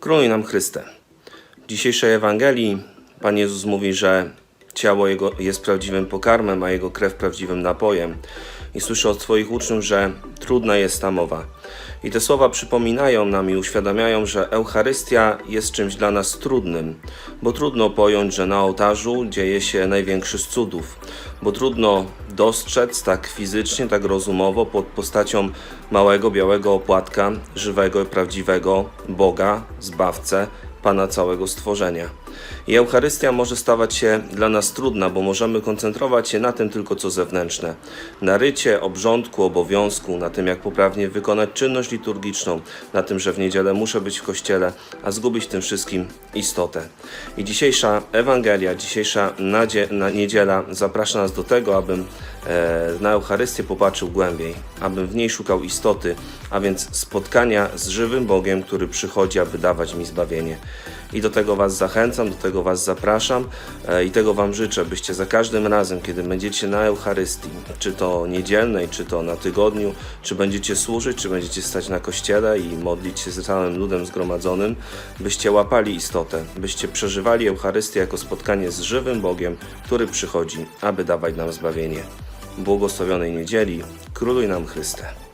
Króluj nam Chryste. W dzisiejszej Ewangelii Pan Jezus mówi, że ciało Jego jest prawdziwym pokarmem, a Jego krew prawdziwym napojem. I słyszę od swoich uczniów, że trudna jest ta mowa. I te słowa przypominają nam i uświadamiają, że Eucharystia jest czymś dla nas trudnym, bo trudno pojąć, że na ołtarzu dzieje się największy z cudów, bo trudno dostrzec tak fizycznie, tak rozumowo pod postacią małego białego opłatka, żywego i prawdziwego Boga, Zbawcę, Pana całego stworzenia. I Eucharystia może stawać się dla nas trudna, bo możemy koncentrować się na tym tylko co zewnętrzne. Na rycie, obrządku, obowiązku, na tym jak poprawnie wykonać czynność liturgiczną, na tym, że w niedzielę muszę być w kościele, a zgubić tym wszystkim istotę. I dzisiejsza Ewangelia, dzisiejsza nadzie, na niedziela zaprasza nas do tego, abym e, na Eucharystię popatrzył głębiej, abym w niej szukał istoty, a więc spotkania z żywym Bogiem, który przychodzi, aby dawać mi zbawienie. I do tego Was zachęcam, do tego Was zapraszam e, i tego Wam życzę, byście za każdym razem, kiedy będziecie na Eucharystii, czy to niedzielnej, czy to na tygodniu, czy będziecie służyć, czy będziecie stać na kościele i modlić się z całym ludem zgromadzonym, byście łapali istotę, byście przeżywali Eucharystię jako spotkanie z żywym Bogiem, który przychodzi, aby dawać nam zbawienie. Błogosławionej niedzieli, króluj nam Chryste.